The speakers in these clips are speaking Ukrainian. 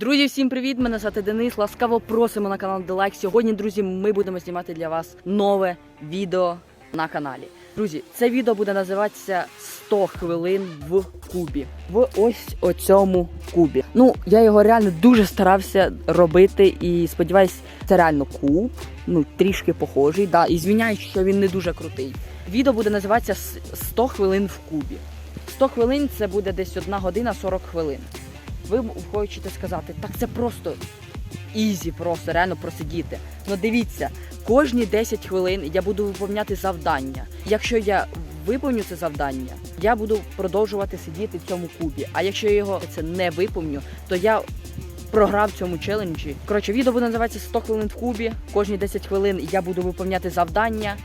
Друзі, всім привіт! Мене звати Денис. Ласкаво просимо на канал Делайк. Сьогодні, друзі, ми будемо знімати для вас нове відео на каналі. Друзі, це відео буде називатися 100 хвилин в кубі. В ось оцьому кубі. Ну, я його реально дуже старався робити і сподіваюсь, це реально куб. Ну, трішки похожий. Да, і звіняюсь, що він не дуже крутий. Відео буде називатися «С- 100 хвилин в кубі. 100 хвилин це буде десь 1 година 40 хвилин. Ви хочете сказати, так це просто ізі, просто реально просидіти. Ну дивіться, кожні 10 хвилин я буду виповняти завдання. Якщо я виповню це завдання, я буду продовжувати сидіти в цьому кубі. А якщо я його це не виповню, то я програв цьому челенджі. Коротше, відео буде називатися 100 хвилин в кубі. Кожні 10 хвилин я буду виповняти завдання.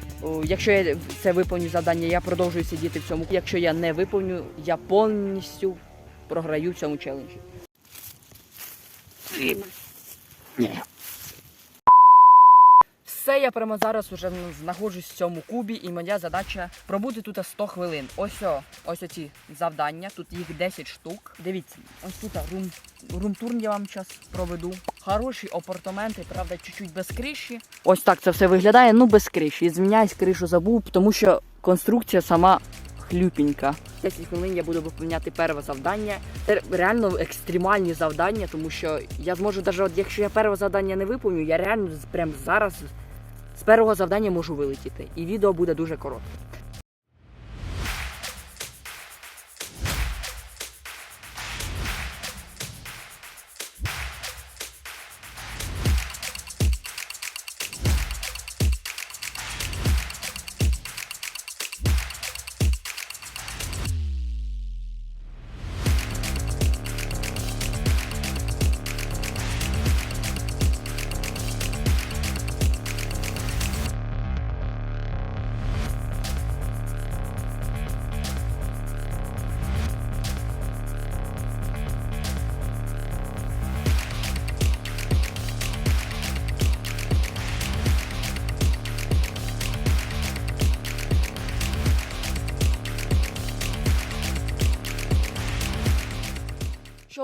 Якщо я це виповню завдання, я продовжую сидіти в цьому. Якщо я не виповню, я повністю програю цьому челенджі. Все, я прямо зараз уже знаходжусь в цьому кубі, і моя задача пробути тут 100 хвилин. Ось о, ось оці завдання. Тут їх 10 штук. Дивіться, ось тут рум, румтур я вам зараз проведу. Хороші апартаменти, правда, чуть-чуть без криші. Ось так це все виглядає, ну без криші. Звіняюсь, кришу забув, тому що конструкція сама хлюпенька. 10 хвилин я буду виповняти перше завдання. Це реально екстремальні завдання, тому що я зможу навіть, от якщо я перше завдання не виповню, я реально прямо зараз з першого завдання можу вилетіти. І відео буде дуже коротке.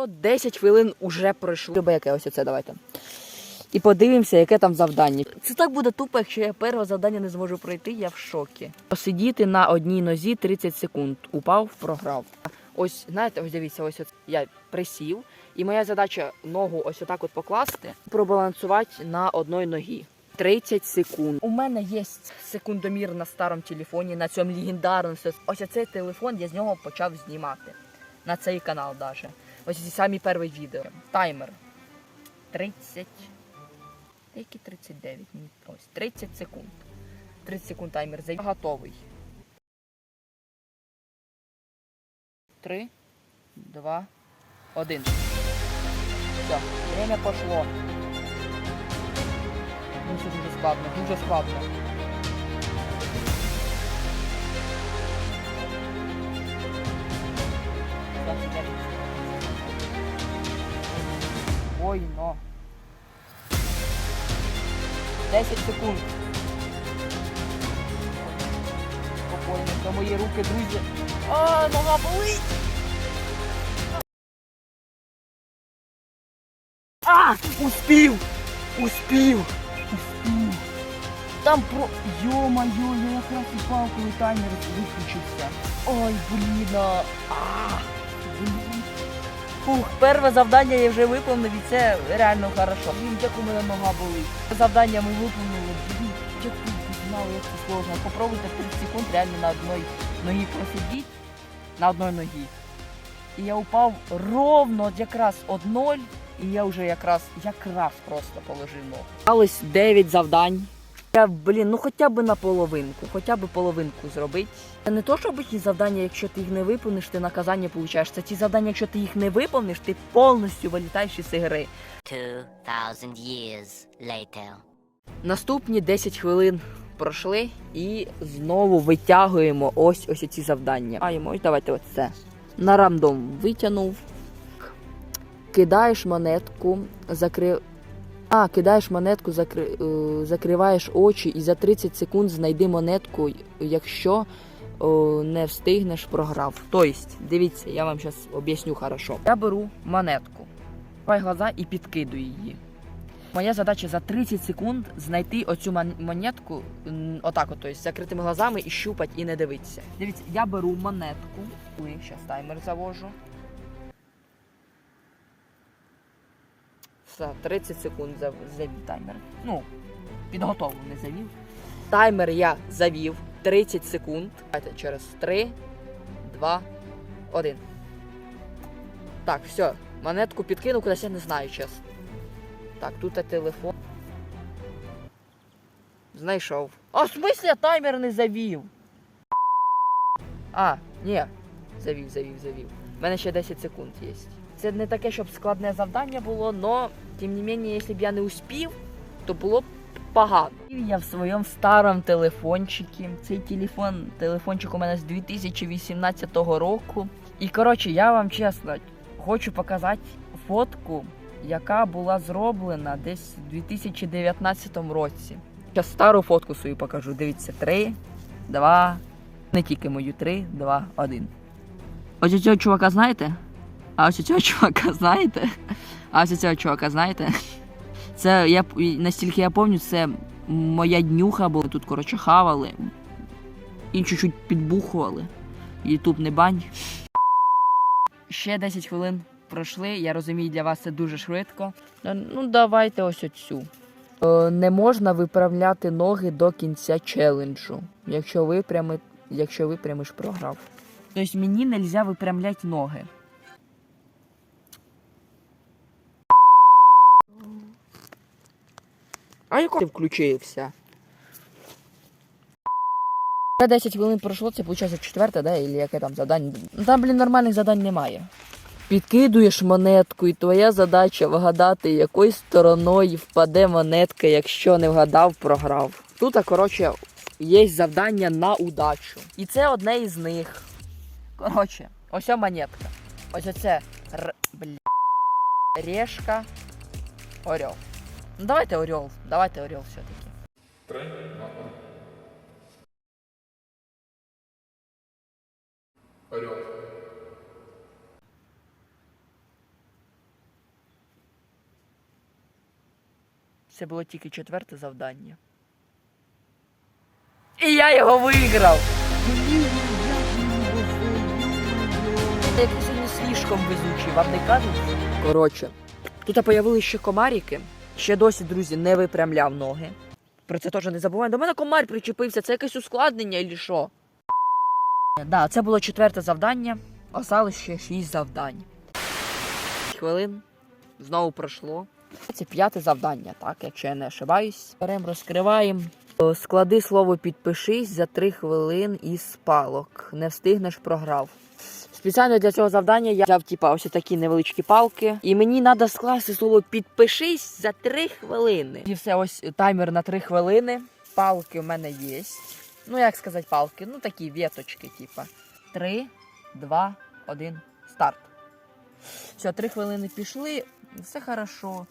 Що 10 хвилин уже пройшло. Любе яке ось оце давайте. І подивимося, яке там завдання. Це так буде тупо, якщо я перше завдання не зможу пройти, я в шокі. Посидіти на одній нозі 30 секунд. Упав, програв. Ось, знаєте, ось дивіться, ось я присів, і моя задача ногу ось отак от покласти, пробалансувати на одній ногі. 30 секунд. У мене є секундомір на старому телефоні, на цьому легендарному. Ось цей телефон я з нього почав знімати. На цей канал даже. Ось ці самі перші відео. Таймер. 30. Які 39? Ні, Ось 30 секунд. 30 секунд таймер. Я готовий. 3, 2, 1. Все, время пошло. Ну, це дуже складно, дуже складно. Ой, но. 10 секунд. Спокійно, це мої руки, друзі. А, нога болить. А, успів! Успів! Успів! Там про... Йо-моє, я якраз упав, коли таймер виключився. Ой, блін. а. А. Фух, перше завдання я вже виповнив і це реально хорошо. Блін, як у мене нога болить. Завдання ми виповнили. Блін, як знали, як це сложно. Попробуйте 30 секунд реально на одній ногі просидіть. На одній ногі. І я упав ровно якраз од ноль, і я вже якраз якраз просто положив ногу. Сталось 9 завдань. Я, блін, ну хоча б на половинку, хоча б половинку зробити. Це не то, що обичні завдання, якщо ти їх не виповниш, ти наказання получаєш. Це ті завдання, якщо ти їх не виповниш, ти повністю вилітаєш із. 2,000 years later. Наступні 10 хвилин пройшли і знову витягуємо ось ось ці завдання. А йому ось давайте ось це. На рандом витягнув. Кидаєш монетку, закрив. А, кидаєш монетку, закри... е, закриваєш очі і за 30 секунд знайди монетку, якщо не встигнеш, програв. Тобто, дивіться, я вам зараз об'ясню хорошо. Я беру монетку. Закривай глаза і підкидуй її. Моя задача за 30 секунд знайти оцю монетку, отак, от, тобто, закритими глазами і щупать і не дивитися. Дивіться, я беру монетку. Зараз таймер завожу. Все, 30 секунд завів таймер. Ну, підготовлю, не завів. Таймер я завів 30 секунд. Давайте через 3, 2, 1. Так, все. Монетку підкинув, кудись я не знаю, чесно. Так, тут є телефон. Знайшов. А в смислі я таймер не завів? А, ні. Завів, завів, завів. У мене ще 10 секунд є. Це не таке, щоб складне завдання було, но, тим не менше, якщо б я не успів, то було б погано. Я в своєму старому телефончику. Цей телефон, телефончик у мене з 2018 року. І коротше, я вам чесно хочу показати фотку, яка була зроблена десь у 2019 році. Зараз стару фотку свою покажу. Дивіться, 3, 2, не тільки мою 3, 2, 1. Ось цього чувака знаєте? А ось цього чувака знаєте? А ось цього чувака знаєте? Це я настільки я пам'ятаю, це моя днюха була. Тут, коротше, хавали. І чуть-чуть підбухували. Ютуб не бань. Ще 10 хвилин пройшли. Я розумію, для вас це дуже швидко. Ну, давайте ось оцю. Е, Не можна виправляти ноги до кінця челенджу. Якщо випрями, якщо випрямиш, програв. Тобто мені не можна випрямляти ноги. А як ти включився? Вже 10 хвилин пройшло, це виходить четверте, да? Или яке там завдання? Ну, Там, блін, нормальних завдань немає. Підкидуєш монетку, і твоя задача вгадати, якою стороною впаде монетка, якщо не вгадав, програв. Тут, а, коротше, є завдання на удачу. І це одне із них. Коротше, ось монетка. Ось оце р... бля... решка. Орел. Ну давайте орел. Давайте орел все-таки. Три. Орел. Це було тільки четверте завдання. І я його виграв! Як сьогодні слишком везучий, вам не кажуть? Коротше, тут появилися ще комарики. Ще досі, друзі, не випрямляв ноги. Про це теж не забуваємо. До мене комар причепився, це якесь ускладнення чи що? Да, це було четверте завдання. Осталось ще шість завдань. Хвилин. Знову пройшло. Це п'яте завдання, так, якщо я не ошибаюсь. Беремо, розкриваємо. Склади слово підпишись за три хвилин із палок. Не встигнеш, програв. Спеціально для цього завдання я взяв типа, ось такі невеличкі палки. І мені треба скласти слово підпишись за три хвилини. І все, ось таймер на три хвилини. Палки в мене є. Ну, як сказати, палки? Ну такі віточки, типа. Три, два, один, старт. Все, три хвилини пішли, все хорошо,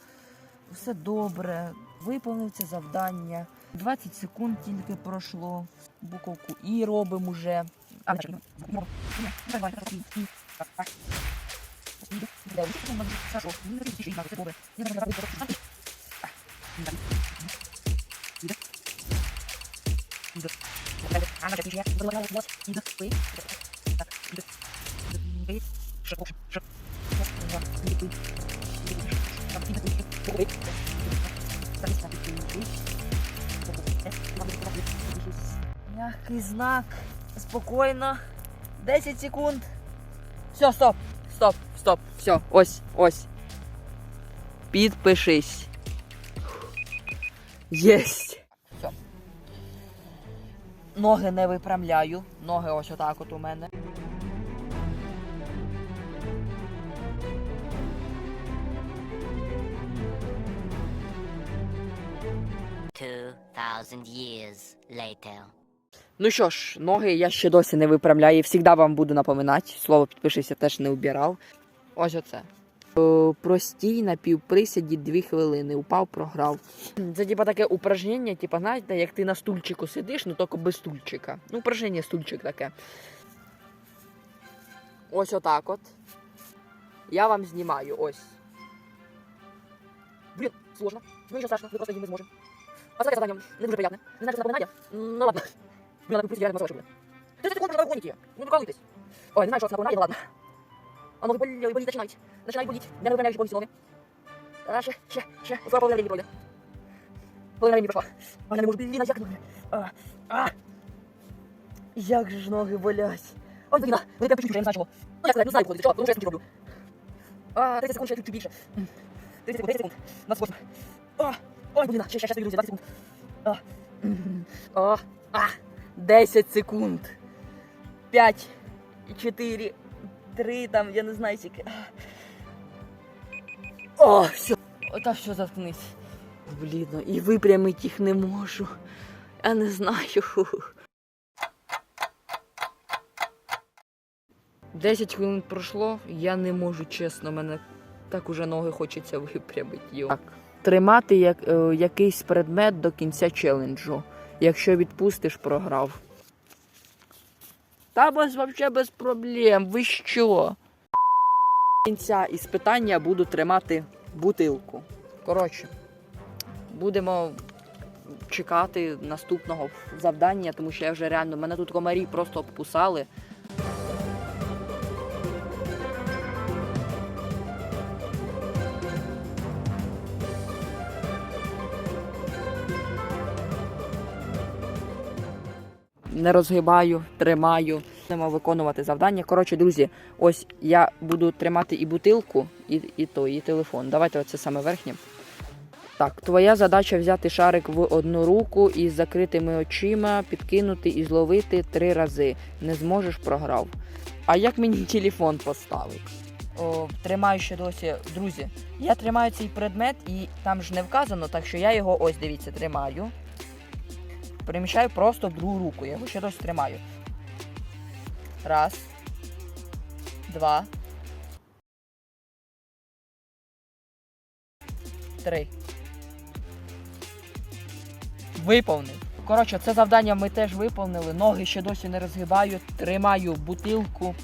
все добре. Виповнив це завдання. 20 секунд тільки пройшло. Буковку І робимо уже. Мягкий знак. Спокійно. 10 секунд. Все, стоп. Стоп, стоп. Все, ось, ось. Підпишись. Єсть. Все. Ноги не випрямляю. Ноги ось отак от у мене. Two thousand years later. Ну що ж, ноги я ще досі не виправляю. Всігда вам буду напоминати. Слово підпишися теж не убирав. Ось оце. Простій на півприсяді 2 хвилини. Упав, програв. Це типа таке упражнення, типа, знаєте, як ти на стульчику сидиш, ну тільки без стульчика. Ну, упражнення стульчик таке. Ось отак от. Я вам знімаю, ось. Блін, сложно. Ну нічого страшного, ми просто не зможемо. Останнє завдання не дуже приятне. Не знаю, що напоминає. Ну ладно. Блін, надо купити реально мозолочку, блін. 30 секунд можна вигоните. Ну прикалуйтесь. Ой, не знаю, що це напоминає, ну ладно. А ноги болі, боліть починають. Починають боліти. Я не випрямляю, що повністю ноги. А, ще, ще, ще. Скоро половина времени пройде. Половина времени пройшла. А я не можу, блін, як ноги. А, а. Як же ноги болять. Ой, блін, вони прям печуть, я не знаю чого. Ну, як сказати, не знаю, виходить, чого, тому що я роблю. А, 30 секунд, ще чуть більше. 30 секунд, 30 секунд. 28. А, ой, блін, ще, ще, ще, друзі, 20 секунд. А, а, а, 10 секунд. 5, 4, 3, там, я не знаю, скільки. О, все. Ота все, заткнись. Блін, ну і випрямити їх не можу. Я не знаю. 10 хвилин пройшло, я не можу, чесно, мене так уже ноги хочеться випрямити. Так. Тримати як, е, якийсь предмет до кінця челенджу. Якщо відпустиш, програв. Та без взагалі без проблем. Ви що? Кінця із питання буду тримати бутилку. Коротше, будемо чекати наступного завдання, тому що я вже реально мене тут комарі просто обкусали. Не розгибаю, тримаю. Будемо виконувати завдання. Коротше, друзі, ось я буду тримати і бутилку, і, і то, і телефон. Давайте оце саме верхнє. Так, твоя задача взяти шарик в одну руку і з закритими очима підкинути і зловити три рази. Не зможеш програв. А як мені телефон поставити? О, тримаю ще досі, друзі. Я тримаю цей предмет і там ж не вказано, так що я його ось дивіться, тримаю переміщаю просто в другу руку. Я його ще досі тримаю. Раз. Два. Три. Виповнив. Коротше, це завдання ми теж виповнили. Ноги ще досі не розгибаю. Тримаю бутилку.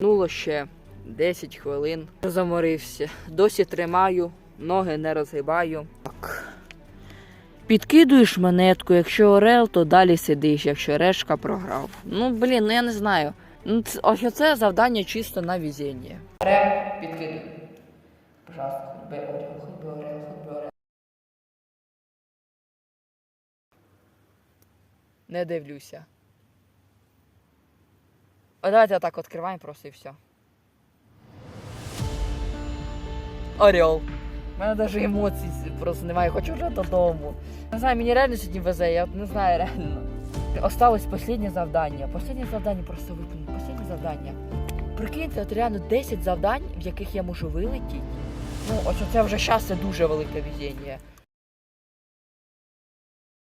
Минуло ще 10 хвилин. Заморився. Досі тримаю, ноги не розгибаю. Так. Підкидуєш монетку, якщо орел, то далі сидиш, якщо решка програв. Ну, блін, ну я не знаю. Ну, ось це завдання чисто на везіння. Орел, підкидуй. Пожалуйста, би орел, хоч би орел, хоч би орел. Не дивлюся. О, давайте отак відкриваємо просто і все. Орел. У мене навіть емоцій просто немає, хочу вже додому. Не знаю, мені реально сьогодні везе, я не знаю реально. Осталось останнє завдання. Останнє завдання просто виконати. Останнє завдання. Прикиньте, от реально 10 завдань, в яких я можу вилетіти. Ну, ось це вже зараз це дуже велике везіння.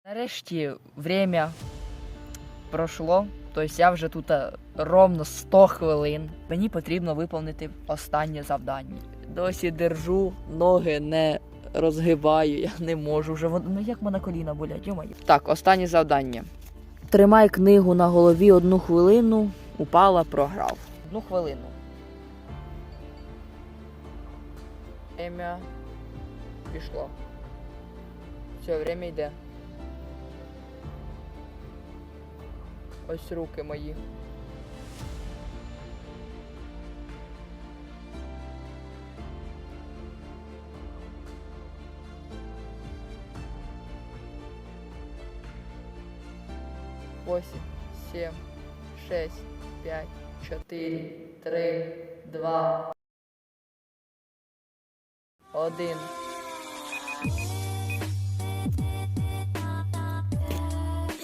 Нарешті время пройшло. Тобто я вже тут е, ровно 100 хвилин. Мені потрібно виповнити останнє завдання. Досі держу, ноги не розгибаю, я не можу вже. Ну як мене коліна болять, йомаю. Так, останнє завдання. Тримай книгу на голові одну хвилину, упала, програв. Одну хвилину. Время пішло. Все, время йде. Ось руки мої. Восемь, семь, шесть, пять, четыре, три, два, один.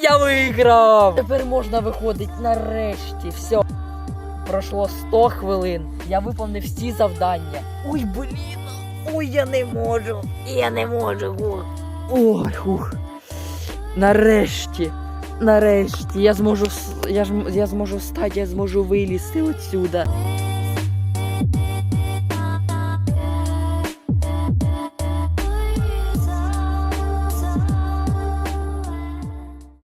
Я виграв! Тепер можна виходити нарешті. Все. Пройшло 100 хвилин. Я виповнив всі завдання. Ой, блін! Ой, я не можу! Я не можу. Ой, хух. Нарешті. Нарешті. Я зможу я я зможу встати, я зможу вилізти отсюда.